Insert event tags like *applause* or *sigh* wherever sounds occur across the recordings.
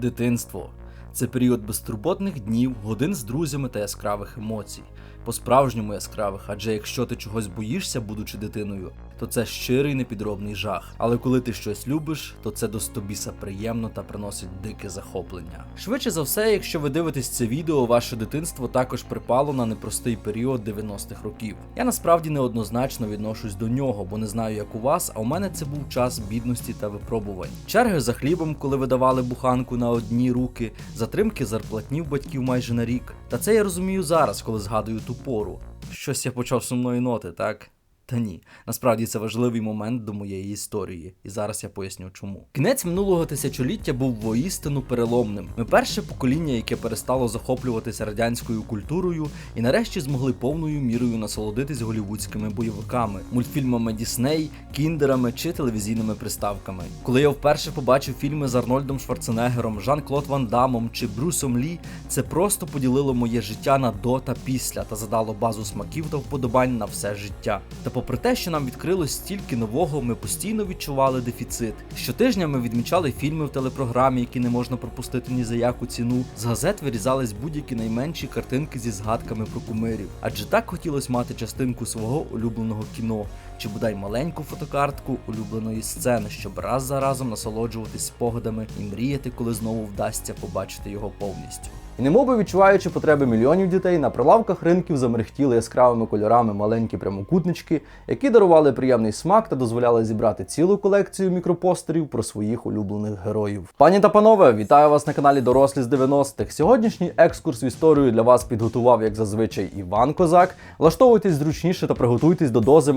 Дитинство це період безтурботних днів, годин з друзями та яскравих емоцій. По-справжньому яскравих, адже якщо ти чогось боїшся, будучи дитиною, то це щирий непідробний жах. Але коли ти щось любиш, то це до стобіса приємно та приносить дике захоплення. Швидше за все, якщо ви дивитесь це відео, ваше дитинство також припало на непростий період 90-х років. Я насправді неоднозначно відношусь до нього, бо не знаю, як у вас, а у мене це був час бідності та випробувань. Черги за хлібом, коли видавали буханку на одні руки, затримки зарплатнів батьків майже на рік. Та це я розумію зараз, коли згадую ту пору. Щось я почав сумної ноти, так? Та ні, насправді це важливий момент до моєї історії, і зараз я поясню чому. Кінець минулого тисячоліття був воістину переломним. Ми перше покоління, яке перестало захоплюватися радянською культурою, і нарешті змогли повною мірою насолодитись голівудськими бойовиками, мультфільмами Дісней, кіндерами чи телевізійними приставками. Коли я вперше побачив фільми з Арнольдом Шварценеггером, Жан-Клод Ван Дамом чи Брюсом Лі, це просто поділило моє життя на до та після та задало базу смаків та вподобань на все життя. Та попри те, що нам відкрилось стільки нового, ми постійно відчували дефіцит. Щотижня ми відмічали фільми в телепрограмі, які не можна пропустити ні за яку ціну. З газет вирізались будь-які найменші картинки зі згадками про кумирів. Адже так хотілося мати частинку свого улюбленого кіно, чи бодай маленьку фотокартку улюбленої сцени, щоб раз за разом насолоджуватись спогадами і мріяти, коли знову вдасться побачити його повністю. І немовби відчуваючи потреби мільйонів дітей, на прилавках ринків замерехтіли яскравими кольорами маленькі прямокутнички, які дарували приємний смак та дозволяли зібрати цілу колекцію мікропостерів про своїх улюблених героїв. Пані та панове, вітаю вас на каналі Дорослі з 90-х. Сьогоднішній екскурс в історію для вас підготував, як зазвичай, Іван Козак. Влаштовуйтесь зручніше та приготуйтесь до дози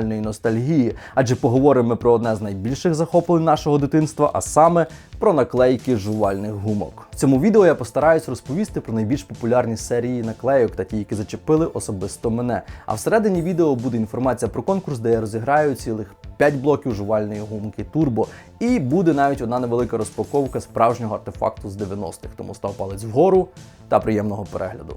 максимальної ностальгії, адже поговоримо про одне з найбільших захоплень нашого дитинства, а саме про наклейки жувальних гумок. В цьому відео я постараюсь розповісти про найбільш популярні серії наклейок та ті, які зачепили особисто мене. А всередині відео буде інформація про конкурс, де я розіграю цілих 5 блоків жувальної гумки Turbo. І буде навіть одна невелика розпаковка справжнього артефакту з 90-х. Тому став палець вгору та приємного перегляду.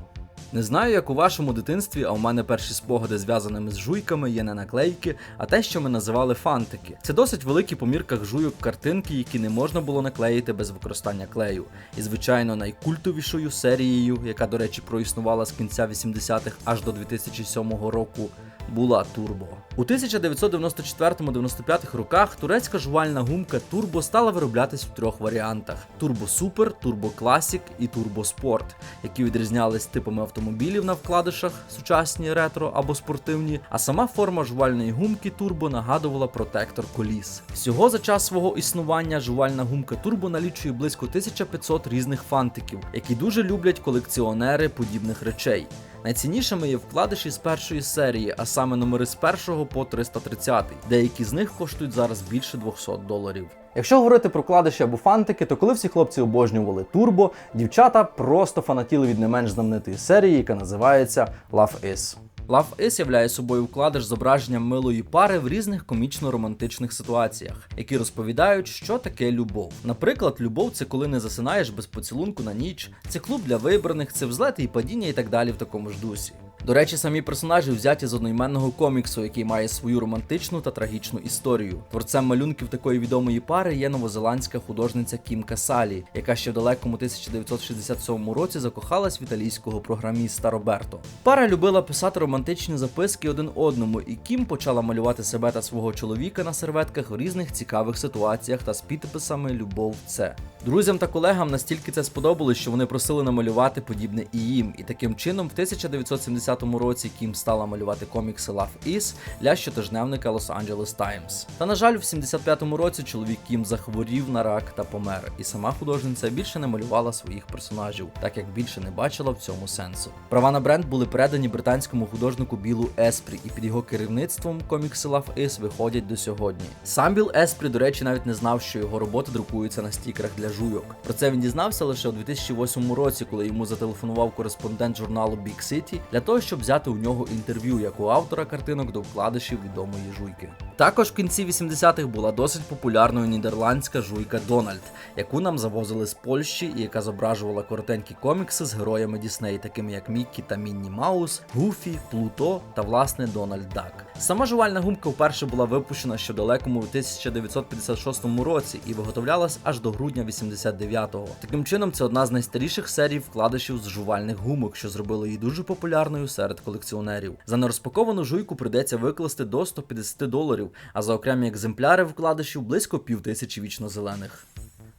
Не знаю, як у вашому дитинстві, а у мене перші спогади зв'язаними з жуйками є не наклейки, а те, що ми називали фантики. Це досить великі по мірках жуйок картинки, які не можна було наклеїти без використання клею. І, звичайно, найкультовішою серією, яка, до речі, проіснувала з кінця 80-х аж до 2007 року. Була Турбо. У 1994-95 роках турецька жувальна гумка Turbo стала вироблятись в трьох варіантах: Turbo Super, Turbo Classic і Turbo Sport, які відрізнялись типами автомобілів на вкладишах, сучасні ретро або спортивні. А сама форма жувальної гумки Turbo нагадувала протектор коліс. Всього за час свого існування жувальна гумка Turbo налічує близько 1500 різних фантиків, які дуже люблять колекціонери подібних речей. Найціннішими є вкладиші з першої серії, а саме номери з 1 по 330. Деякі з них коштують зараз більше 200 доларів. Якщо говорити про кладиші або фантики, то коли всі хлопці обожнювали турбо, дівчата просто фанатіли від не менш знаменитої серії, яка називається Love Is. Love Is являє собою вкладиш зображення милої пари в різних комічно-романтичних ситуаціях, які розповідають, що таке любов. Наприклад, любов це коли не засинаєш без поцілунку на ніч, це клуб для вибраних, це взлети і падіння і так далі в такому ж дусі. До речі, самі персонажі взяті з одноіменного коміксу, який має свою романтичну та трагічну історію. Творцем малюнків такої відомої пари є новозеландська художниця Кім Касалі, яка ще в далекому 1967 році закохалась в італійського програміста Роберто. Пара любила писати романтичні записки один одному, і Кім почала малювати себе та свого чоловіка на серветках в різних цікавих ситуаціях та з підписами Любов це. Друзям та колегам настільки це сподобалось, що вони просили намалювати подібне і їм. І таким чином, в 1970 році Кім стала малювати комікси Love Is для щотижневника Los Angeles Times. Та на жаль, в 75-му році чоловік Кім захворів на рак та помер, і сама художниця більше не малювала своїх персонажів, так як більше не бачила в цьому сенсу. Права на бренд були передані британському художнику Білу Еспрі, і під його керівництвом комікси Love Is виходять до сьогодні. Сам Біл Еспрі, до речі, навіть не знав, що його роботи друкуються на стікерах для жуйок. Про це він дізнався лише у 2008 році, коли йому зателефонував кореспондент журналу Big City для того, щоб взяти у нього інтерв'ю як у автора картинок до вкладишів відомої жуйки. Також в кінці 80-х була досить популярною нідерландська жуйка Дональд, яку нам завозили з Польщі і яка зображувала коротенькі комікси з героями Дісней, такими як Міккі та Мінні Маус, Гуфі, Плуто та власне Дональд Дак. Сама жувальна гумка вперше була випущена ще далекому 1956 році і виготовлялась аж до грудня 89-го. Таким чином, це одна з найстаріших серій вкладишів з жувальних гумок, що зробило її дуже популярною серед колекціонерів. За нерозпаковану жуйку прийдеться викласти до 150 доларів, а за окремі екземпляри вкладишів близько півтисячі вічно-зелених.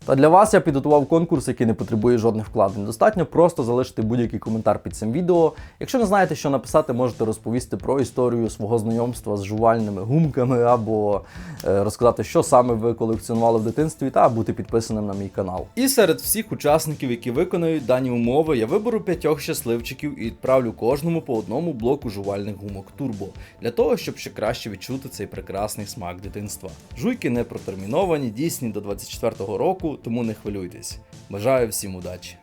Та для вас я підготував конкурс, який не потребує жодних вкладень. Достатньо просто залишити будь-який коментар під цим відео. Якщо не знаєте, що написати, можете розповісти про історію свого знайомства з жувальними гумками, або е, розказати, що саме ви колекціонували в дитинстві, та бути підписаним на мій канал. І серед всіх учасників, які виконують дані умови, я виберу п'ятьох щасливчиків і відправлю кожному по одному блоку жувальних гумок Турбо для того, щоб ще краще відчути цей прекрасний смак дитинства. Жуйки не протерміновані, дійсні до 24-го року, тому не хвилюйтесь. Бажаю всім удачі!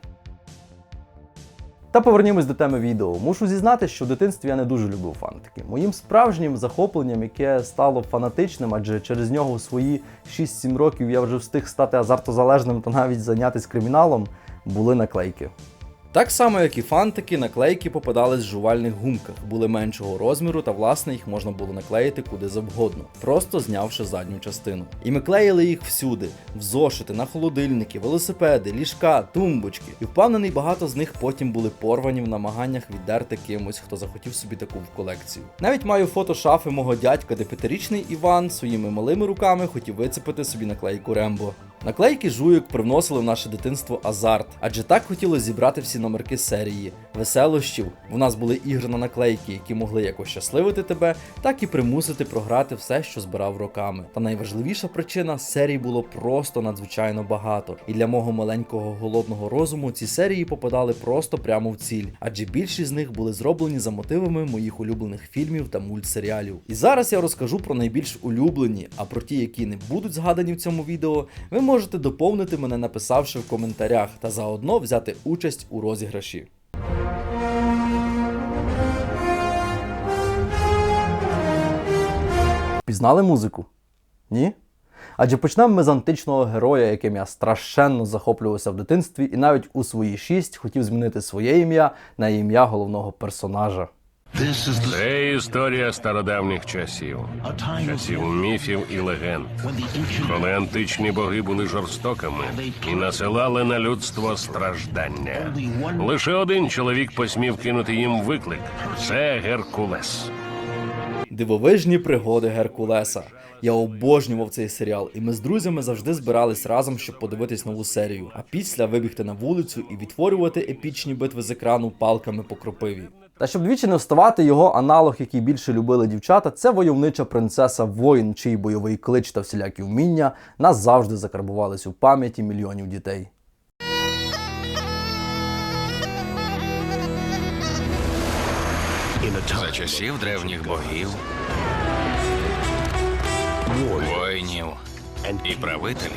Та повернімось до теми відео. Мушу зізнати, що в дитинстві я не дуже любив фантики. Моїм справжнім захопленням, яке стало фанатичним, адже через нього у свої 6-7 років я вже встиг стати азартозалежним та навіть зайнятися криміналом, були наклейки. Так само, як і фантики, наклейки попадались в жувальних гумках, були меншого розміру, та власне їх можна було наклеїти куди завгодно, просто знявши задню частину. І ми клеїли їх всюди: в зошити, на холодильники, велосипеди, ліжка, тумбочки. І впевнений, багато з них потім були порвані в намаганнях віддерти кимось, хто захотів собі таку в колекцію. Навіть маю фото шафи мого дядька, де п'ятирічний Іван своїми малими руками хотів вицепити собі наклейку Рембо. Наклейки жуйок привносили в наше дитинство азарт, адже так хотілося зібрати всі номерки серії, веселощів. В нас були ігри на наклейки, які могли як ощасливити тебе, так і примусити програти все, що збирав роками. Та найважливіша причина серій було просто надзвичайно багато. І для мого маленького голодного розуму ці серії попадали просто прямо в ціль, адже більшість з них були зроблені за мотивами моїх улюблених фільмів та мультсеріалів. І зараз я розкажу про найбільш улюблені, а про ті, які не будуть згадані в цьому відео, ви можете доповнити мене, написавши в коментарях, та заодно взяти участь у розіграші. Пізнали музику? Ні? Адже почнемо ми з античного героя, яким я страшенно захоплювався в дитинстві, і навіть у свої шість хотів змінити своє ім'я на ім'я головного персонажа. Це історія стародавніх часів, часів міфів і легенд, коли античні боги були жорстокими і насилали на людство страждання. Лише один чоловік посмів кинути їм виклик це Геркулес. Дивовижні пригоди Геркулеса. Я обожнював цей серіал, і ми з друзями завжди збирались разом, щоб подивитись нову серію, а після вибігти на вулицю і відтворювати епічні битви з екрану палками по кропиві. Та щоб двічі не вставати, його аналог, який більше любили дівчата, це войовнича принцеса воїн, чий бойовий клич та всілякі вміння назавжди закарбувались у пам'яті мільйонів дітей. За часів древніх богів, воїнів і правителів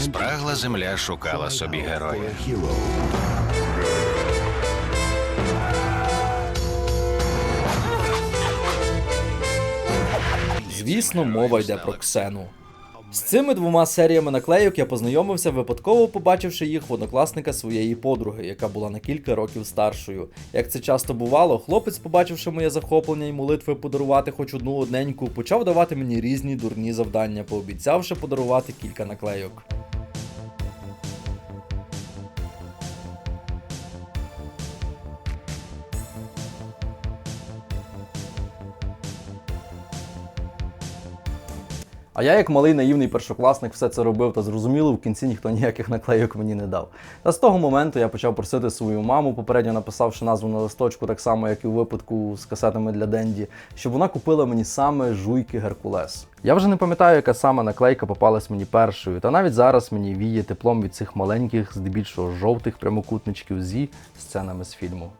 спрагла земля шукала собі героя. Звісно, мова йде про Ксену. З цими двома серіями наклейок я познайомився, випадково побачивши їх в однокласника своєї подруги, яка була на кілька років старшою. Як це часто бувало, хлопець, побачивши моє захоплення і молитви подарувати хоч одну одненьку, почав давати мені різні дурні завдання, пообіцявши подарувати кілька наклейок. А я, як малий наївний першокласник, все це робив та зрозуміло, в кінці ніхто ніяких наклейок мені не дав. Та з того моменту я почав просити свою маму, попередньо написавши назву на листочку, так само, як і у випадку з касетами для Денді, щоб вона купила мені саме жуйки Геркулес. Я вже не пам'ятаю, яка саме наклейка попалась мені першою, та навіть зараз мені віє теплом від цих маленьких, здебільшого жовтих прямокутничків зі сценами з фільму.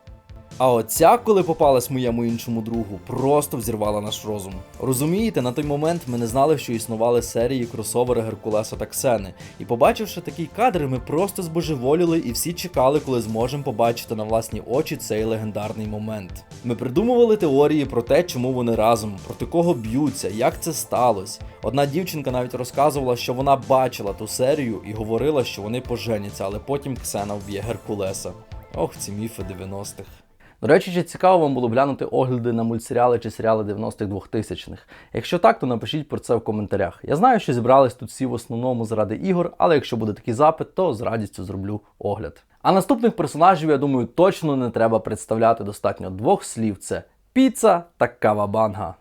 А оця, коли попалась моєму іншому другу, просто взірвала наш розум. Розумієте, на той момент ми не знали, що існували серії кросовери Геркулеса та Ксени. І побачивши такий кадр, ми просто збожеволіли і всі чекали, коли зможемо побачити на власні очі цей легендарний момент. Ми придумували теорії про те, чому вони разом, проти кого б'ються, як це сталося. Одна дівчинка навіть розказувала, що вона бачила ту серію і говорила, що вони поженяться, але потім Ксена вб'є Геркулеса. Ох, ці міфи 90-х. До речі, чи цікаво вам було глянути огляди на мультсеріали чи серіали 90-х 2000-х? Якщо так, то напишіть про це в коментарях. Я знаю, що зібрались тут всі в основному заради ігор, але якщо буде такий запит, то з радістю зроблю огляд. А наступних персонажів, я думаю, точно не треба представляти достатньо двох слів: це піца та кавабанга.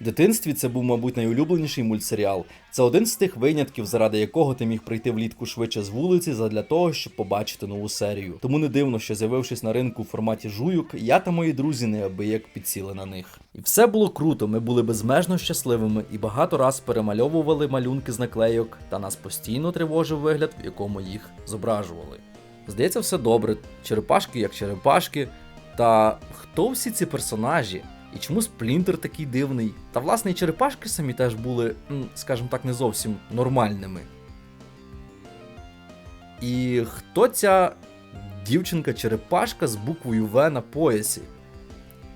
В дитинстві це був, мабуть, найулюбленіший мультсеріал. Це один з тих винятків, заради якого ти міг прийти влітку швидше з вулиці задля того, щоб побачити нову серію. Тому не дивно, що з'явившись на ринку в форматі жуйок, я та мої друзі неабияк підсіли на них. І все було круто. Ми були безмежно щасливими і багато раз перемальовували малюнки з наклейок, та нас постійно тривожив вигляд, в якому їх зображували. Здається, все добре. Черепашки як черепашки. Та хто всі ці персонажі? І чому Сплінтер такий дивний? Та власне і черепашки самі теж були, скажімо так, не зовсім нормальними. І хто ця дівчинка-черепашка з буквою В на поясі?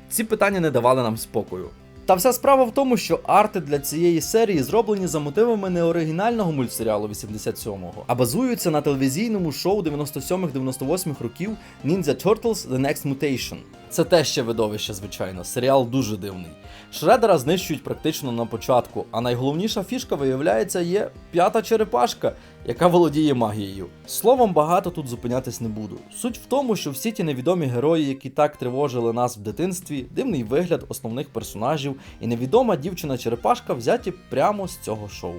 Ці питання не давали нам спокою. Та вся справа в тому, що арти для цієї серії зроблені за мотивами не оригінального мультсеріалу 87-го, а базуються на телевізійному шоу 97-98 років Ninja Turtles The Next Mutation. Це те ще видовище, звичайно. Серіал дуже дивний. Шредера знищують практично на початку, а найголовніша фішка, виявляється, є п'ята черепашка, яка володіє магією. Словом, багато тут зупинятись не буду. Суть в тому, що всі ті невідомі герої, які так тривожили нас в дитинстві, дивний вигляд основних персонажів і невідома дівчина-черепашка взяті прямо з цього шоу.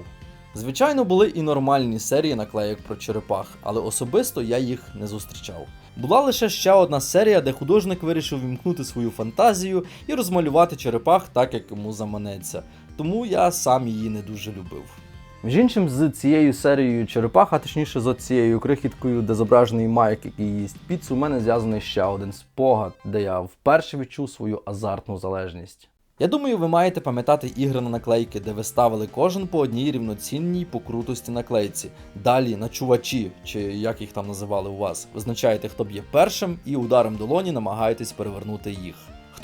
Звичайно, були і нормальні серії наклеїк про черепах, але особисто я їх не зустрічав. Була лише ще одна серія, де художник вирішив вімкнути свою фантазію і розмалювати черепах так, як йому заманеться. Тому я сам її не дуже любив. Між іншим, з цією серією черепах, а точніше з цією крихіткою, де зображений Майк, який їсть піцу, у мене зв'язаний ще один спогад, де я вперше відчув свою азартну залежність. Я думаю, ви маєте пам'ятати ігри на наклейки, де ви ставили кожен по одній рівноцінній по крутості наклейці. Далі на чувачі, чи як їх там називали у вас, визначаєте, хто б'є першим, і ударом долоні намагаєтесь перевернути їх.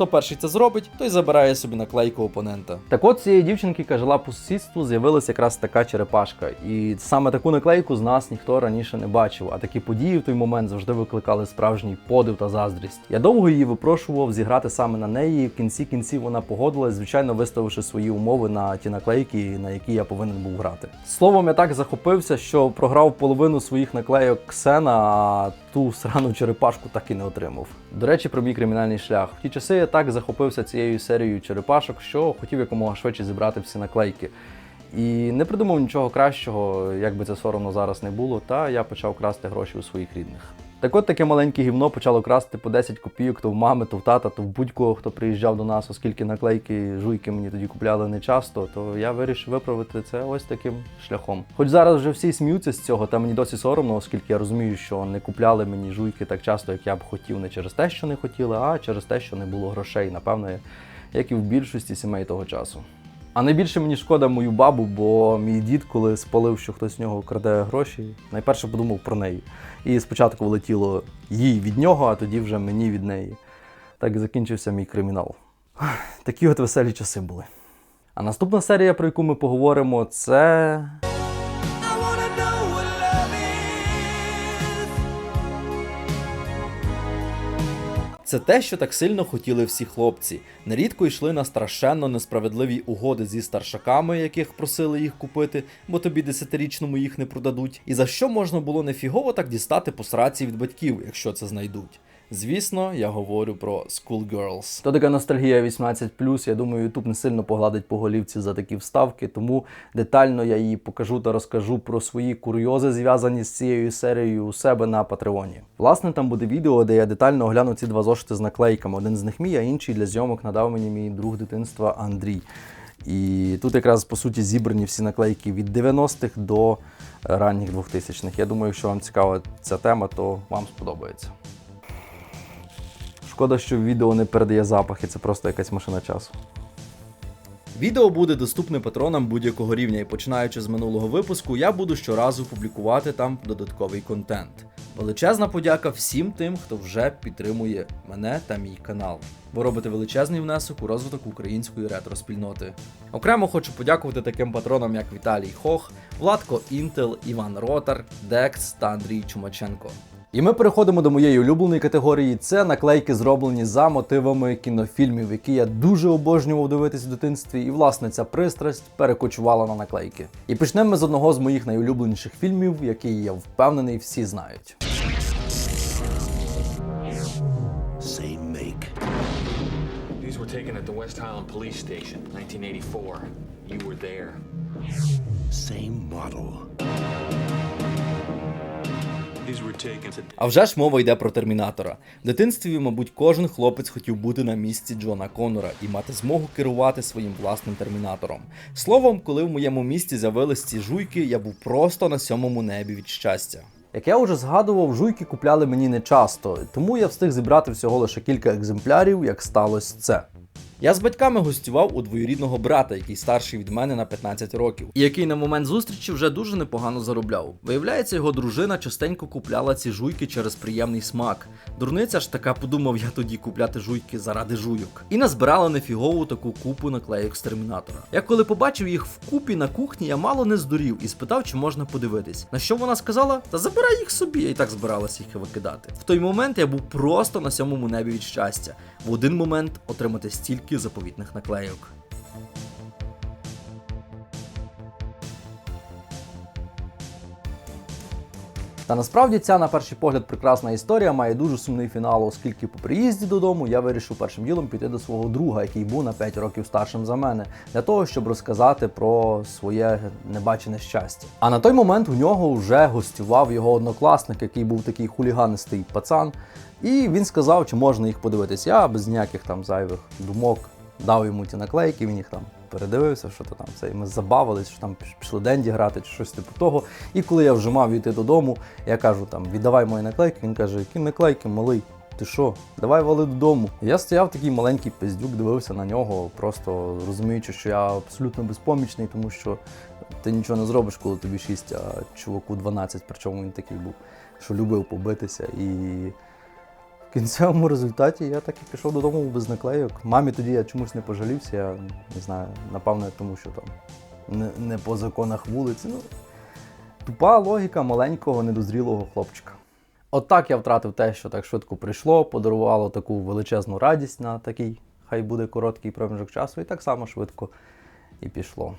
Хто перший це зробить, той забирає собі наклейку опонента. Так от цієї дівчинки, яка жила по сусідству, з'явилася якраз така черепашка. І саме таку наклейку з нас ніхто раніше не бачив. А такі події в той момент завжди викликали справжній подив та заздрість. Я довго її випрошував зіграти саме на неї. В кінці кінців вона погодилась, звичайно, виставивши свої умови на ті наклейки, на які я повинен був грати. Словом, я так захопився, що програв половину своїх наклейок Ксена, ту срану черепашку так і не отримав. До речі, про мій кримінальний шлях. В ті часи я так захопився цією серією черепашок, що хотів якомога швидше зібрати всі наклейки. І не придумав нічого кращого, як би це соромно зараз не було, та я почав красти гроші у своїх рідних. Так от таке маленьке гівно почало красти по 10 копійок то в мами, то в тата, то в будь-кого, хто приїжджав до нас, оскільки наклейки жуйки мені тоді купляли не часто, то я вирішив виправити це ось таким шляхом. Хоч зараз вже всі сміються з цього, та мені досі соромно, оскільки я розумію, що не купляли мені жуйки так часто, як я б хотів, не через те, що не хотіли, а через те, що не було грошей, напевно, як і в більшості сімей того часу. А найбільше мені шкода мою бабу, бо мій дід, коли спалив, що хтось з нього краде гроші, найперше подумав про неї. І спочатку влетіло їй від нього, а тоді вже мені від неї. Так і закінчився мій кримінал. Такі от веселі часи були. А наступна серія, про яку ми поговоримо, це. Це те, що так сильно хотіли всі хлопці. Нерідко йшли на страшенно несправедливі угоди зі старшаками, яких просили їх купити, бо тобі десятирічному їх не продадуть. І за що можна було нефігово так дістати посраці від батьків, якщо це знайдуть. Звісно, я говорю про Schoolgirls. То така ностальгія 18+, я думаю, YouTube не сильно погладить по голівці за такі вставки, тому детально я її покажу та розкажу про свої курйози, зв'язані з цією серією у себе на Патреоні. Власне, там буде відео, де я детально огляну ці два зошити з наклейками. Один з них мій, а інший для зйомок надав мені мій друг дитинства Андрій. І тут якраз по суті зібрані всі наклейки від 90-х до ранніх 2000-х. Я думаю, якщо вам цікава ця тема, то вам сподобається. Шкода, що відео не передає запахи, це просто якась машина часу. Відео буде доступне патронам будь-якого рівня, і починаючи з минулого випуску, я буду щоразу публікувати там додатковий контент. Величезна подяка всім тим, хто вже підтримує мене та мій канал. Ви робите величезний внесок у розвиток української ретро-спільноти. Окремо хочу подякувати таким патронам, як Віталій Хох, Владко Інтел, Іван Ротар, Декс та Андрій Чумаченко. І ми переходимо до моєї улюбленої категорії. Це наклейки, зроблені за мотивами кінофільмів, які я дуже обожнював дивитись в дитинстві, і власне ця пристрасть перекочувала на наклейки. І почнемо ми з одного з моїх найулюбленіших фільмів, який я впевнений всі знають. Same make. These were taken at the West Highland Police Station, 1984. You were there. Same model. А вже ж мова йде про термінатора. В дитинстві, мабуть, кожен хлопець хотів бути на місці Джона Коннора і мати змогу керувати своїм власним термінатором. Словом, коли в моєму місті з'явились ці жуйки, я був просто на сьомому небі від щастя. Як я вже згадував, жуйки купляли мені не часто, тому я встиг зібрати всього лише кілька екземплярів, як сталося це. Я з батьками гостював у двоюрідного брата, який старший від мене на 15 років, і який на момент зустрічі вже дуже непогано заробляв. Виявляється, його дружина частенько купляла ці жуйки через приємний смак. Дурниця ж така подумав я тоді купляти жуйки заради жуйок. І назбирала нефігову таку купу наклейок з термінатора. Я коли побачив їх вкупі на кухні, я мало не здурів і спитав, чи можна подивитись. На що вона сказала? Та забирай їх собі, я і так збиралася їх викидати. В той момент я був просто на сьомому небі від щастя. В один момент отримати стільки заповітних наклейок. Та насправді ця, на перший погляд, прекрасна історія має дуже сумний фінал, оскільки по приїзді додому я вирішив першим ділом піти до свого друга, який був на 5 років старшим за мене, для того, щоб розказати про своє небачене щастя. А на той момент у нього вже гостював його однокласник, який був такий хуліганистий пацан. І він сказав, чи можна їх подивитись. Я без ніяких там зайвих думок дав йому ті наклейки, він їх там передивився, що то там це. І ми забавились, що там пішли денді грати чи щось типу того. І коли я вже мав йти додому, я кажу там, віддавай мої наклейки. Він каже, які наклейки, малий. Ти що, давай вали додому. Я стояв такий маленький пиздюк, дивився на нього, просто розуміючи, що я абсолютно безпомічний, тому що ти нічого не зробиш, коли тобі 6, а чуваку 12, причому він такий був, що любив побитися. І в кінцевому результаті я так і пішов додому без наклейок. Мамі тоді я чомусь не пожалівся, я не знаю, напевно, тому що там не, не по законах вулиці. Ну, тупа логіка маленького недозрілого хлопчика. Отак я втратив те, що так швидко прийшло, подарувало таку величезну радість на такий, хай буде короткий проміжок часу, і так само швидко і пішло.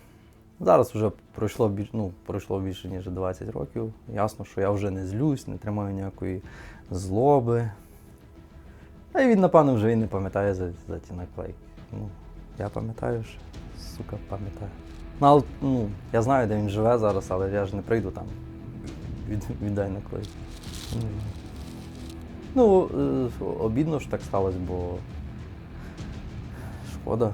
Зараз вже пройшло ну, пройшло більше ніж 20 років. Ясно, що я вже не злюсь, не тримаю ніякої злоби. Й він, напевно, вже і не пам'ятає за, за ті наклейки. Ну, я пам'ятаю, що, сука, пам'ятаю. Ну, але, ну, я знаю, де він живе зараз, але я ж не прийду там. Від, віддай наклейки. Ну, Ну, е, обідно ж так сталося, бо шкода.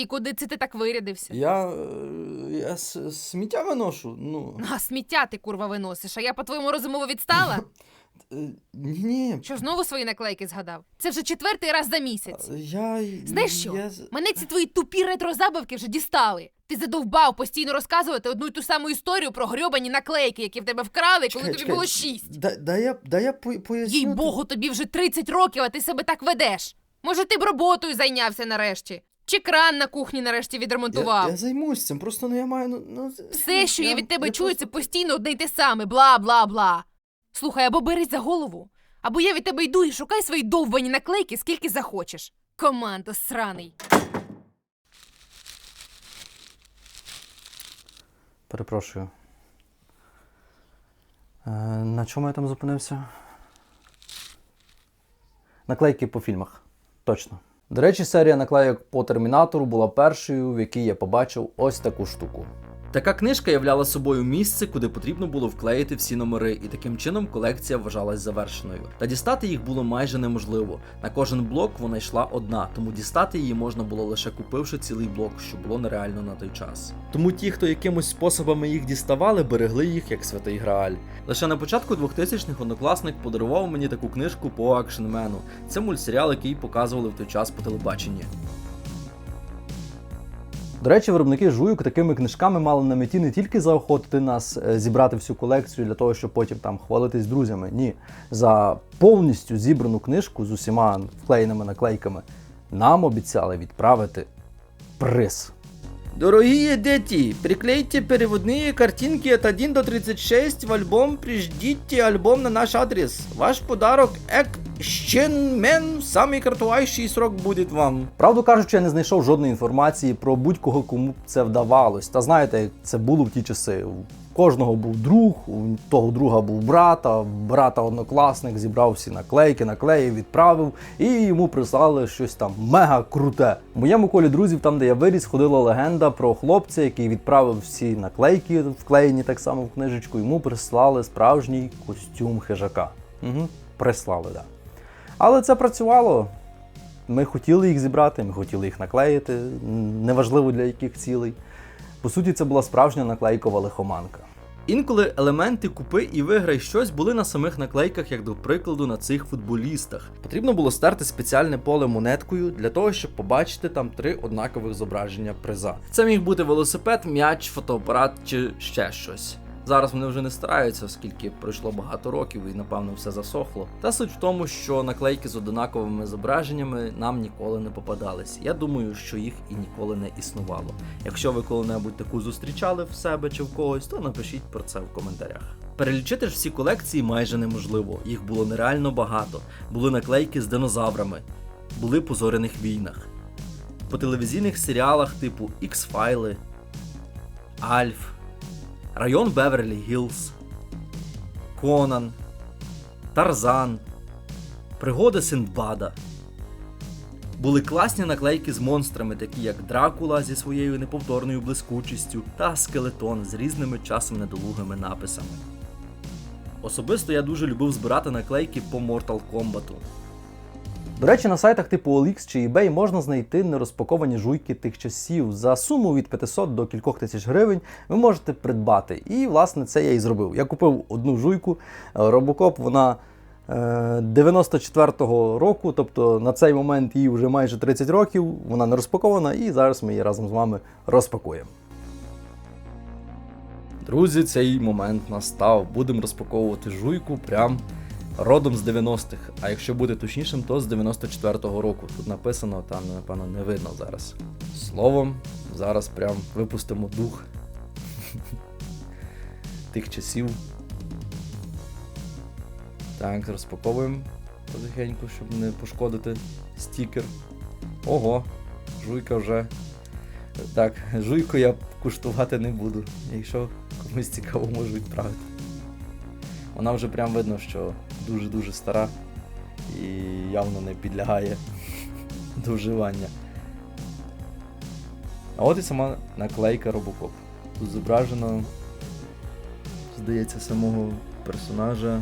І куди це ти так вирядився? Я. е, я с- сміття виношу. Ну. А сміття ти курва виносиш, а я по-твоєму розумово відстала? *laughs* е, Ні. Що знову свої наклейки згадав? Це вже четвертий раз за місяць. Я. Знаєш що? Я... з- Мене ці твої тупі ретро-забавки вже дістали. Ти задовбав постійно розказувати одну й ту саму історію про грьобані наклейки, які в тебе вкрали, коли тобі було шість. Да, да я, да я по- поясню. Їй богу, тобі вже 30 років, а ти себе так ведеш. Може, ти б роботою зайнявся нарешті? Чи кран на кухні нарешті відремонтував? Я, я займусь цим, просто ну я маю. Ну, ну, Все, що я від тебе я чую, просто- це постійно одне й те саме, бла бла бла. Слухай, або берись за голову, або я від тебе йду і шукай свої довбані наклейки, скільки захочеш. Командо сраний. Перепрошую. Е, на чому я там зупинився? Наклейки по фільмах. Точно. До речі, серія наклейок по термінатору була першою, в якій я побачив ось таку штуку. Така книжка являла собою місце, куди потрібно було вклеїти всі номери, і таким чином колекція вважалась завершеною. Та дістати їх було майже неможливо. На кожен блок вона йшла одна, тому дістати її можна було лише купивши цілий блок, що було нереально на той час. Тому ті, хто якимось способами їх діставали, берегли їх як святий Грааль. Лише на початку 2000-х однокласник подарував мені таку книжку по акшенмену. Це мультсеріал, який показували в той час по телебаченні. До речі, виробники жуйок такими книжками мали на меті не тільки заохотити нас е, зібрати всю колекцію для того, щоб потім там хвалитись з друзями. Ні, за повністю зібрану книжку з усіма вклеєними наклейками нам обіцяли відправити приз. Дорогие дети, приклейте переводные картинки от 1 до 36 в альбом, приждите альбом на наш адрес. Ваш подарок Екщенмен щенмен, самий картувайший срок буде вам. Правду кажучи, я не знайшов жодної інформації про будь-кого, кому це вдавалось. Та знаєте, це було в ті часи. Кожного був друг, у того друга був брат, а брата однокласник зібрав всі наклейки, наклеїв, відправив, і йому прислали щось там мега круте. В моєму колі друзів, там де я виріс, ходила легенда про хлопця, який відправив всі наклейки, вклеєні так само в книжечку. Йому прислали справжній костюм хижака. Угу, прислали. Да. Але це працювало. Ми хотіли їх зібрати, ми хотіли їх наклеїти, неважливо для яких цілей. По суті, це була справжня наклейкова лихоманка. Інколи елементи купи і виграй щось були на самих наклейках, як до прикладу, на цих футболістах. Потрібно було стерти спеціальне поле монеткою для того, щоб побачити там три однакових зображення приза. Це міг бути велосипед, м'яч, фотоапарат чи ще щось. Зараз вони вже не стараються, оскільки пройшло багато років і напевно все засохло. Та суть в тому, що наклейки з однаковими зображеннями нам ніколи не попадались. Я думаю, що їх і ніколи не існувало. Якщо ви коли-небудь таку зустрічали в себе чи в когось, то напишіть про це в коментарях. Перелічити ж всі колекції майже неможливо. Їх було нереально багато. Були наклейки з динозаврами, були по зоряних війнах. По телевізійних серіалах типу X-Файли, Альф, Район Беверлі Гілз, Конан, Тарзан, Пригоди Синдбада. Були класні наклейки з монстрами, такі як Дракула зі своєю неповторною блискучістю та скелетон з різними часом недолугими написами. Особисто я дуже любив збирати наклейки по Mortal Kombat. До речі, на сайтах типу OLX чи eBay можна знайти нерозпаковані жуйки тих часів. За суму від 500 до кількох тисяч гривень ви можете придбати. І, власне, це я і зробив. Я купив одну жуйку. е, Робокоп, вона е, 94-го року, тобто на цей момент їй вже майже 30 років, вона не розпакована, і зараз ми її разом з вами розпакуємо. Друзі, цей момент настав. Будемо розпаковувати жуйку прям родом з 90-х. А якщо бути точнішим, то з 94-го року. Тут написано, там, напевно, не видно зараз. Словом, зараз прям випустимо дух *laughs* тих часів. Так, розпаковуємо потихеньку, щоб не пошкодити стікер. Ого, жуйка вже. Так, жуйку я куштувати не буду. Якщо комусь цікаво, можу відправити. Вона вже прям видно, що дуже-дуже стара і явно не підлягає *laughs* до вживання. А от і сама наклейка Робокоп. Тут зображено, здається, самого персонажа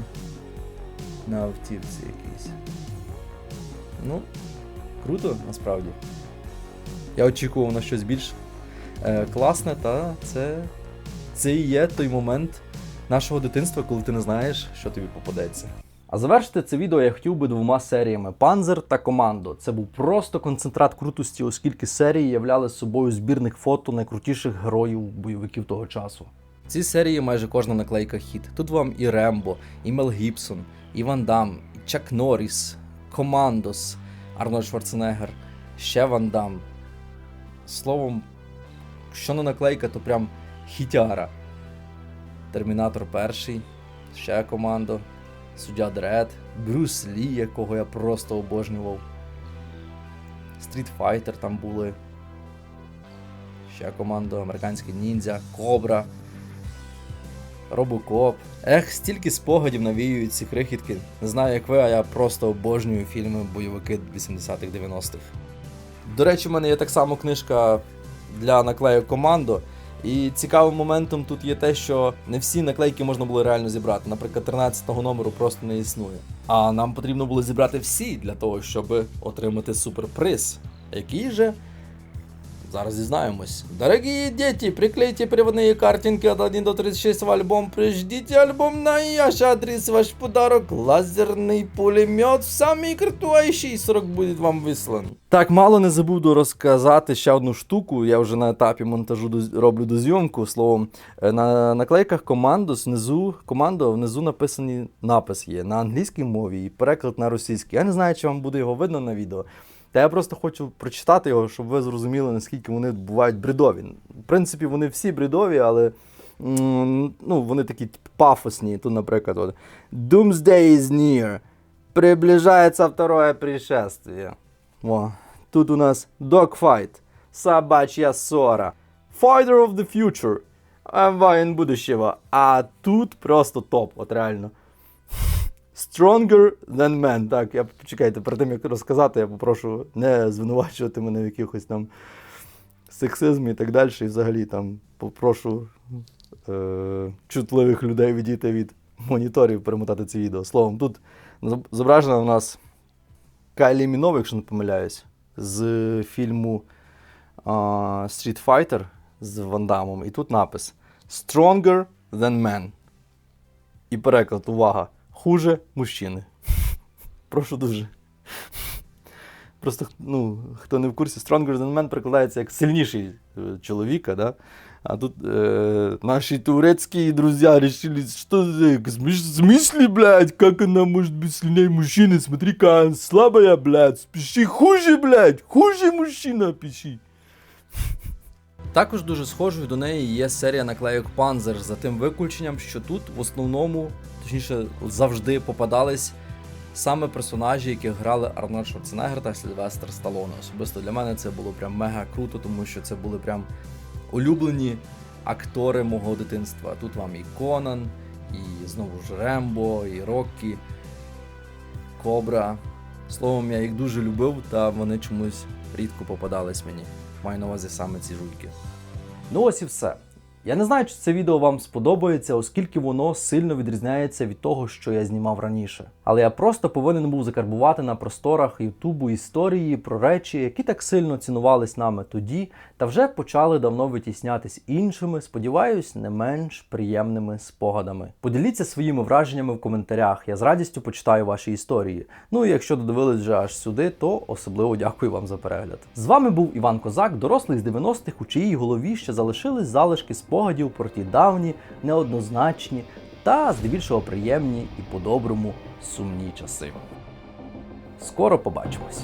на автівці якійсь. Ну, круто насправді. Я очікував на щось більш е, класне, та це, це і є той момент нашого дитинства, коли ти не знаєш, що тобі попадеться. А завершити це відео я хотів би двома серіями Панзер та Командо. Це був просто концентрат крутості, оскільки серії являли собою збірних фото найкрутіших героїв бойовиків того часу. Ці серії майже кожна наклейка хіт. Тут вам і Рембо, і Мел Гібсон, і Ван Дам, і Чак Норріс, Командос, Арнольд Шварценеггер, ще Ван Дам. Словом, що не наклейка, то прям хітяра. Термінатор перший, ще командо, Суддя Дред, Брюс Лі, якого я просто обожнював. Стріт Файтер там були. Ще команда Американський ніндзя, Кобра, Робокоп. Ех, стільки спогадів навіюють ці крихітки. Не знаю, як ви, а я просто обожнюю фільми бойовики 80-х 90-х. До речі, в мене є так само книжка для наклейок командо. І цікавим моментом тут є те, що не всі наклейки можна було реально зібрати. Наприклад, 13-го номеру просто не існує. А нам потрібно було зібрати всі для того, щоб отримати суперприз. Який же? Зараз дізнаємось. Дорогі діти, приклейте приводные картинки от 1 до 36 в альбом. Приждите альбом на яш адрес, ваш подарок. Лазерний пулемет. Самий крутуючий срок буде вам вислан. Так, мало не забув до розказати ще одну штуку. Я вже на етапі монтажу роблю дозйомку. Словом, е, на наклейках командо знизу, командо внизу написаний напис є на англійській мові і переклад на російський. Я не знаю, чи вам буде його видно на відео. Та я просто хочу прочитати його, щоб ви зрозуміли, наскільки вони бувають бредові. В принципі, вони всі бредові, але ну, вони такі типу, пафосні. Тут, наприклад, от, Doomsday is near. Приближается второе пришествие. О, тут у нас Dogfight. Собачья ссора. Fighter of the future. а, будущего. А тут просто топ, от реально. Stronger than men. Так, я почекайте, перед тим як розказати, я попрошу не звинувачувати мене в якихось там сексизмі і так далі. І взагалі там попрошу е- чутливих людей відійти від моніторів, перемотати це відео. Словом, тут зоб- зображена у нас Кайлі Мінов, якщо не помиляюсь, з фільму а, Street Fighter з Ван Дамом. І тут напис Stronger than men. І переклад, увага, хуже мужчини. Прошу дуже. Просто, ну, хто не в курсі, Stronger than man перекладається як сильніший е, чоловіка, да? А тут э, наши турецкие друзья решили, что за в смысле, блядь, как она может быть сильнее мужчины? Смотри, какая она слабая, блядь, пиши хуже, блядь, хуже мужчина, пиши. Також дуже схожою до неї є серія наклейок Panzer за тим виключенням, що тут в основному, точніше, завжди попадались саме персонажі, яких грали Арнольд Шварценеггер та Сильвестр Сталоне. Особисто для мене це було прям мега круто, тому що це були прям улюблені актори мого дитинства. Тут вам і Конан, і знову ж Рембо, і Роккі, Кобра. Словом, я їх дуже любив, та вони чомусь рідко попадались мені. Маю на увазі саме ці жуйки. Ну ось і все. Я не знаю, чи це відео вам сподобається, оскільки воно сильно відрізняється від того, що я знімав раніше. Але я просто повинен був закарбувати на просторах Ютубу історії про речі, які так сильно цінувались нами тоді, та вже почали давно витіснятись іншими, сподіваюсь, не менш приємними спогадами. Поділіться своїми враженнями в коментарях. Я з радістю почитаю ваші історії. Ну і якщо додивились вже аж сюди, то особливо дякую вам за перегляд. З вами був Іван Козак, дорослий з 90-х, у чиїй голові ще залишились залишки спогадів про ті давні, неоднозначні та здебільшого приємні і по-доброму сумні часи. Скоро побачимось.